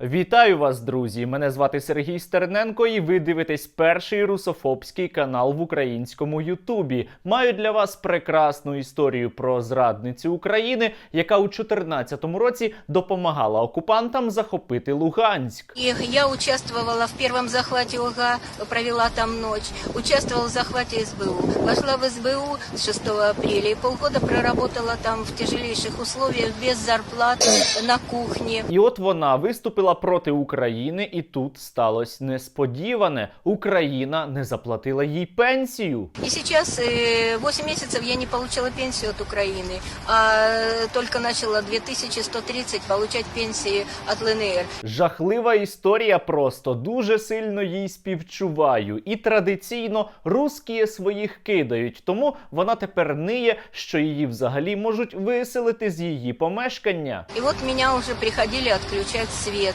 Вітаю вас, друзі! Мене звати Сергій Стерненко, і ви дивитесь перший русофобський канал в українському Ютубі. Маю для вас прекрасну історію про зрадницю України, яка у 2014 році допомагала окупантам захопити Луганськ. И я участвовала в первом захвате ОГА, провела там ночь. Участвовала в захвате СБУ. Вошла в СБУ с 6 апреля и полгода проработала там в тяжелейших условиях, без зарплаты, на кухне. І от вона виступила проти України, і тут сталося несподіване: Україна не заплатила їй пенсію. И сейчас э, 8 месяцев я не получила пенсию от Украины, а э, только начала 2130 получать пенсии от ЛНР. Жахлива історія просто дуже сильно їй співчуваю. І традиційно русські своїх кидають, тому вона тепер ниє, що її взагалі можуть виселити з її помешкання. И вот меня уже приходили отключать свет.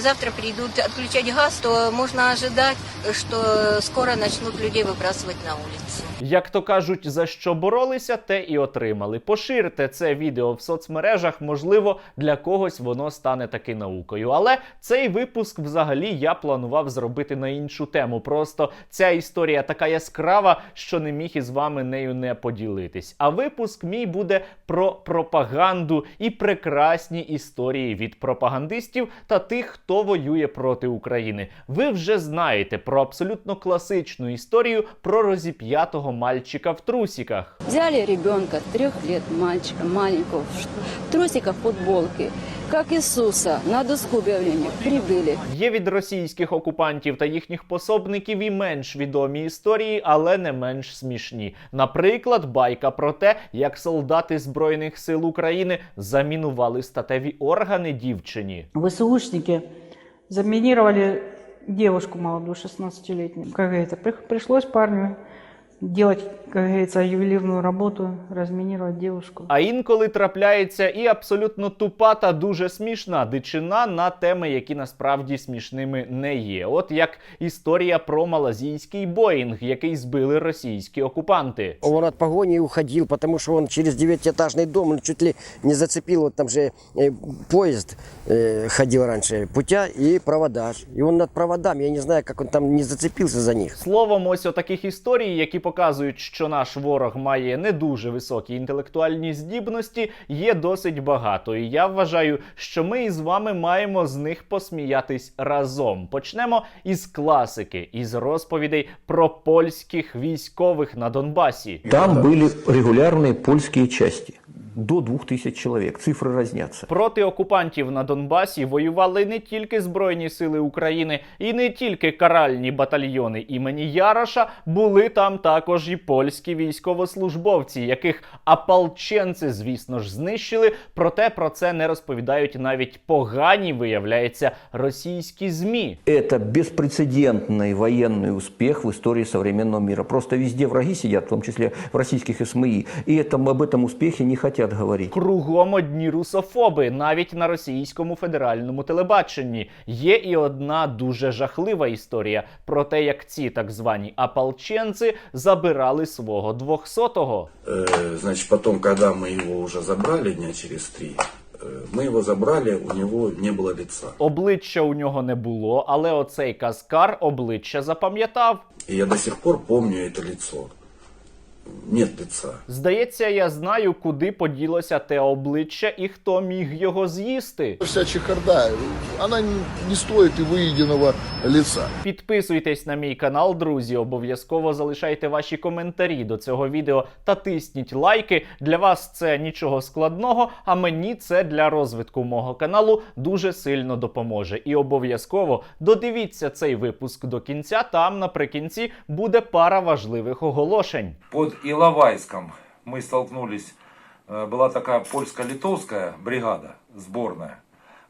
Завтра придут отключать газ, то можно ожидать, что скоро начнут людей выбрасывать на улицу. Як то кажуть, за що боролися, те і отримали. Поширте це відео в соцмережах, можливо, для когось воно стане таки наукою. Але цей випуск взагалі я планував зробити на іншу тему. Просто ця історія така яскрава, що не міг із вами нею не поділитись. А випуск мій буде про пропаганду і прекрасні історії від пропагандистів та тих, хто воює проти України. Ви вже знаєте про абсолютно класичну історію про розіп'ятого мальчика в трусіках. Взяли ребенка, трьох років мальчика, маленького, в трусиках, футболке, как Иисуса, на доску объявления прибыли. Є від російських окупантів та їхніх пособників і менш відомі історії, але не менш смішні. Наприклад, байка про те, як солдати Збройних сил України замінували статеві органи дівчині. ВСУшники заминировали девушку молодую, 16-летнюю. Как говорится, при- пришлось парню делать, как говорится, ювелирную работу, разминировать девушку. А інколи трапляється і абсолютно тупа та дуже смішна дичина на теми, які насправді смішними не є. От як історія про малазійський Боїнг, який збили російські окупанти. Он от погони уходил, потому что он через девятиэтажный дом он чуть ли не зацепил, вот там же э, поезд э, ходил раньше, путя и провода. И он над проводами, я не знаю, как он там не зацепился за них. Словом, ось отаких історій, які показують, що наш ворог має не дуже високі інтелектуальні здібності, є досить багато. І я вважаю, що ми із вами маємо з них посміятись разом. Почнемо із класики, із розповідей про польських військових на Донбасі. Там були регулярні польські части До 2000 человек. Цифры разнятся. Проти окупантів на Донбасі воювали не тільки Збройні сили України і не тільки каральні батальйони імені Яроша, були там також і польські військовослужбовці, яких апалченці, звісно ж, знищили. Проте про це не розповідають навіть погані, виявляється, російські змі. Это беспрецедентный военный успех в истории современного мира. Просто везде враги сидят, в том числе в российских СМИ. И это, об этом успехе не хотят говорить. Кругом одні русофоби, навіть на російському федеральному телебаченні. Є і одна дуже жахлива історія про те, як ці так звані апалченці забирали свого двохсотого. Э, Значит, потом, когда мы его уже забрали дня через три, э, мы его забрали, у него не было лица. Обличчя у нього не було, але оцей каскар обличчя запам'ятав. И я до сих пор помню это лицо. Нет лица. Здається, я знаю, куди поділося те обличчя і хто міг його з'їсти. Вся чехарда, она не- стоит и выеденного лица. Підписуйтесь на мій канал, друзі. Обов'язково залишайте ваші коментарі до цього відео та тисніть лайки. Для вас це нічого складного, а мені це для розвитку мого каналу дуже сильно допоможе. І обов'язково додивіться цей випуск до кінця. Там наприкінці буде пара важливих оголошень. Под Иловайском мы столкнулись, э, была такая польско-литовская бригада, сборная.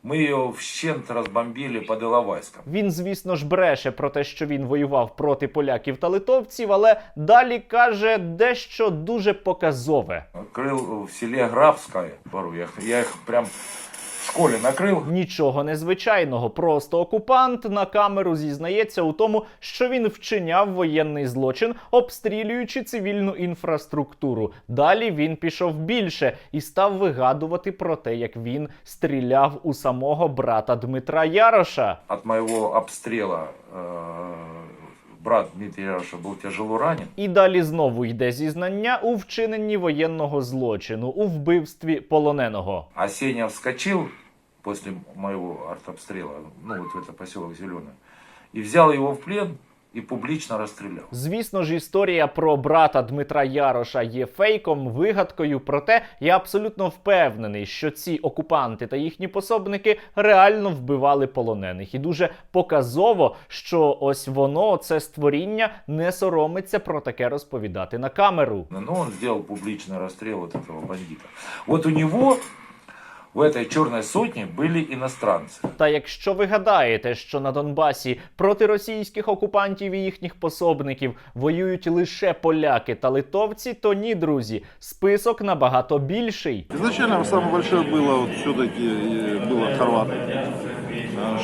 Мы ее вщент разбомбили под Иловайском. Він, звісно ж, бреше про те, що він воював проти поляків та литовців, але далі каже дещо дуже показове. Крыл в селе Грабское, пору. Я, я их прям школе накрыл. Нічого незвичайного, просто окупант на камеру зізнається у тому, що він вчиняв воєнний злочин, обстрілюючи цивільну інфраструктуру. Далі він пішов більше і став вигадувати про те, як він стріляв у самого брата Дмитра Яроша. От моего обстрела э, брат Дмитрий Яроша был тяжело ранен. І далі знову йде зізнання у вчиненні воєнного злочину, у вбивстві полоненого. А Сеня вскочил после моего артобстрела, ну вот в это поселок Зеленый, и взял его в плен и публично расстрелял. Звісно ж, історія про брата Дмитра Яроша є фейком, вигадкою. Проте я абсолютно впевнений, що ці окупанти та їхні пособники реально вбивали полонених. І дуже показово, що ось воно, це створіння, не соромиться про таке розповідати на камеру. Но он сделал публичный расстрел вот бандита. Вот у него в этой черной сотне были иностранцы. Та якщо ви гадаєте, що на Донбасі проти російських окупантів і їхніх пособників воюють лише поляки та литовці, то ні, друзі, список набагато більший. Изначально самое большое было вот все-таки э, было хорваты, э,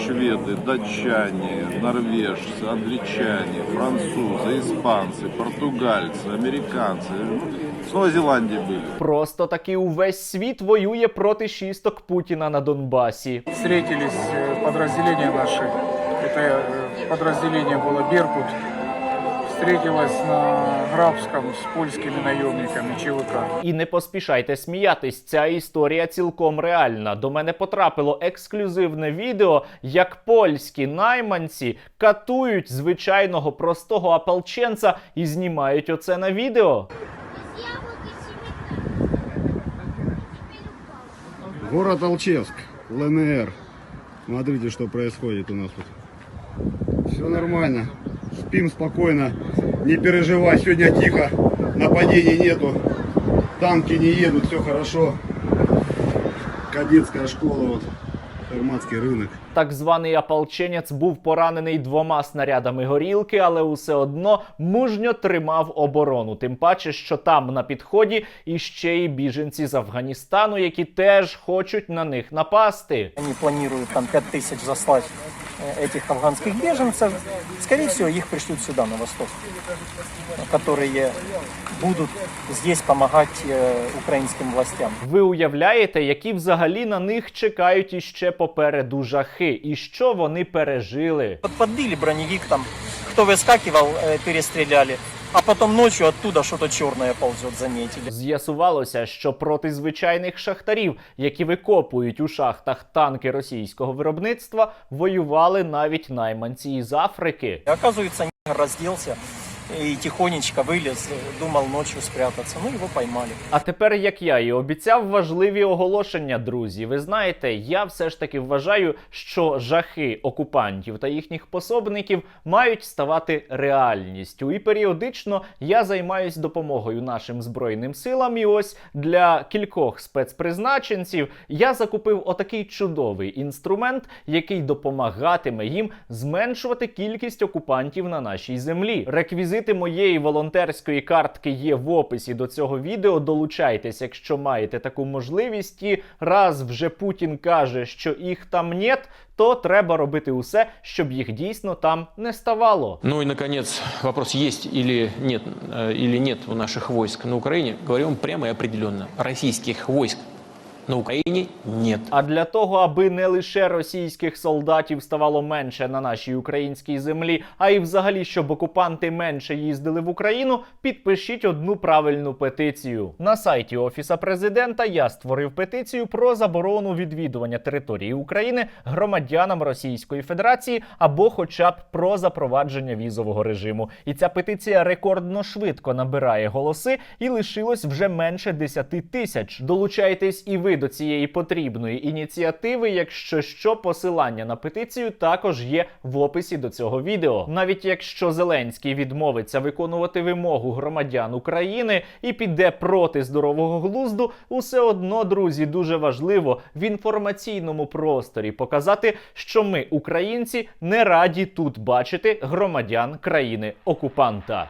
шведы, датчане, норвежцы, англичане, французы, испанцы, португальцы, американцы. Ну, С Новой Зеландии были. Просто таки увесь світ воює проти шісток Путіна на Донбасі. встретились э, подразделения наши. Это э, подразделение было Беркут. Встретилась на Грабском с польскими наемниками ЧВК. І не поспішайте сміятись, ця історія цілком реальна. До мене потрапило ексклюзивне відео, як польські найманці катують звичайного простого ополченця і знімають оце на відео. Город Алчевск, ЛНР. Смотрите, что происходит у нас тут. Все нормально Спим спокойно. Не переживай, сегодня тихо. Нападений нету. Танки не едут, все хорошо. Кадетская школа, вот. Ферматский рынок. Так званий ополченець був поранений двома снарядами горілки, але усе одно мужньо тримав оборону. Тим паче, що там на підході іще й біженці з Афганістану, які теж хочуть на них напасти. Они планируют там 5 тысяч заслать э, этих афганских беженцев. Скорее всего, их пришлют сюда, на восток, которые будут здесь помогать э, украинским властям. Ви уявляєте, які взагалі на них чекають іще попереду жахи, і що вони пережили. Вот подбили броневик там, кто выскакивал, э, перестреляли, а потом ночью оттуда что-то черное ползет, заметили. З'ясувалося, що проти звичайних шахтарів, які викопують у шахтах танки російського виробництва, воювали навіть найманці із Африки. Оказується, разделся и тихонечко вылез, думал ночью спрятаться. Ну, его поймали. А тепер, як я і обіцяв, важливі оголошення, друзі. Ви знаєте, я все ж таки вважаю, що жахи окупантів та їхніх пособників мають ставати реальністю. І періодично я займаюсь допомогою нашим збройним силам. І ось для кількох спецпризначенців я закупив отакий чудовий інструмент, який допомагатиме їм зменшувати кількість окупантів на нашій землі. Реквізити моєї волонтерської картки є в описі до цього відео. Долучайтесь, якщо маєте таку можливість. І раз вже Путін каже, що їх там нет, то треба робити усе, щоб їх дійсно там не ставало. Ну и, наконец, вопрос, есть или нет, э, или нет у наших войск на Украине. Говорим прямо и определенно. Российских войск на Украине нет. А для того, аби не лише російських солдатів ставало менше на нашій українській землі, а й взагалі, щоб окупанти менше їздили в Україну, підпишіть одну правильну петицію. На сайті Офіса президента я створив петицію про заборону відвідування території України громадянам Російської Федерації або, хоча б про запровадження візового режиму. І ця петиція рекордно швидко набирає голоси і лишилось вже менше 10 тисяч. Долучайтесь і ви до цієї потрібної ініціативи. Якщо що, посилання на петицію також є в описі до цього відео. Навіть якщо Зеленський відмовиться виконувати вимогу громадян України і піде проти здорового глузду, усе одно, друзі, дуже важливо в інформаційному просторі показати, що ми, українці, не раді тут бачити громадян країни окупанта.